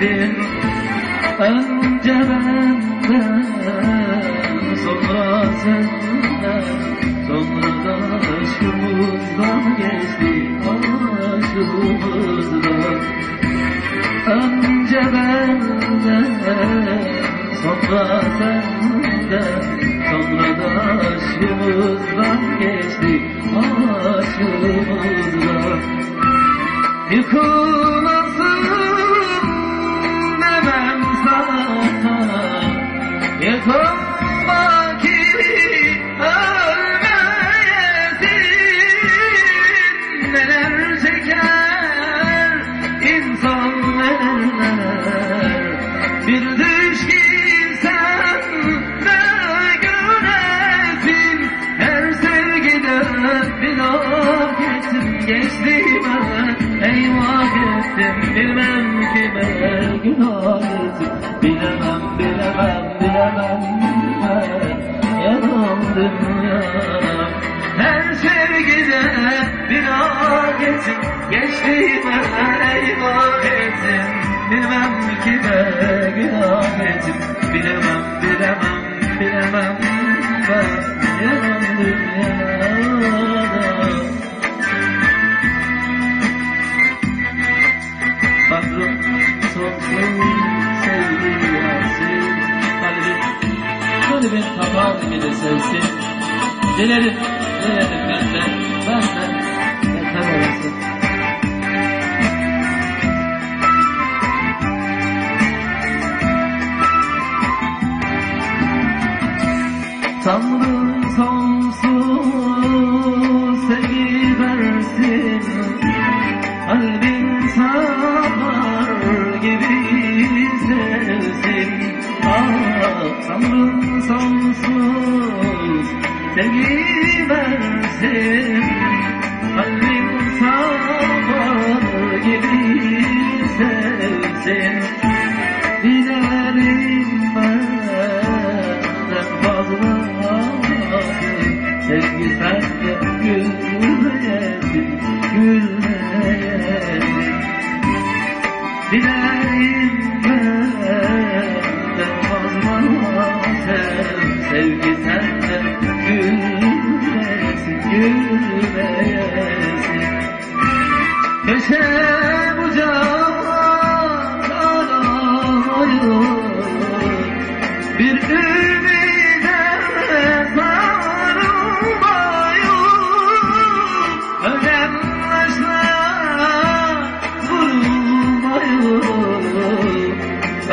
seçtin Önce benden sonra senden Sonra da aşkımızdan geçti aşkımızdan. Önce benden sonra senden Sonra da aşkımızdan geçti aşkımızdan. Yıkılasın bana Eyvah ettim bilmem kime günah ettim Bilemem bilemem bilemem ben yanıldım ya. Her sevgide bir afiyetim geçti bana Eyvah ettim bilmem kime günah ettim Bilemem bilemem bilemem ben yanıldım ya kalbim tamam gibi sevsin Dilerim, dilerim benden, benden yeter olsun Tanrım sonsuz sonsuz sevgi versin. Kalbin sanar gibi sevsin. Dilerim benden fazla Sevgi sende gülmeyesin, gülmeyesin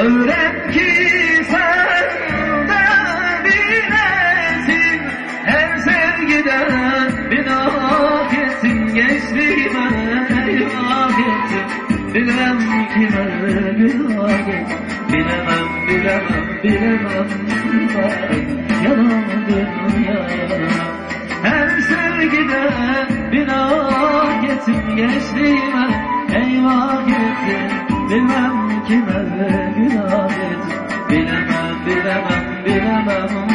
Öğren ki sen de bilesin Her sevgiden bir afiyetin geçti ben afiyetim Bilmem kime günah et Bilemem bilemem bilemem ben yanıldım ya Her sevgide bir afiyetim geçti ben Eyvah ettim bilmem kime Biramam, biramam, biramam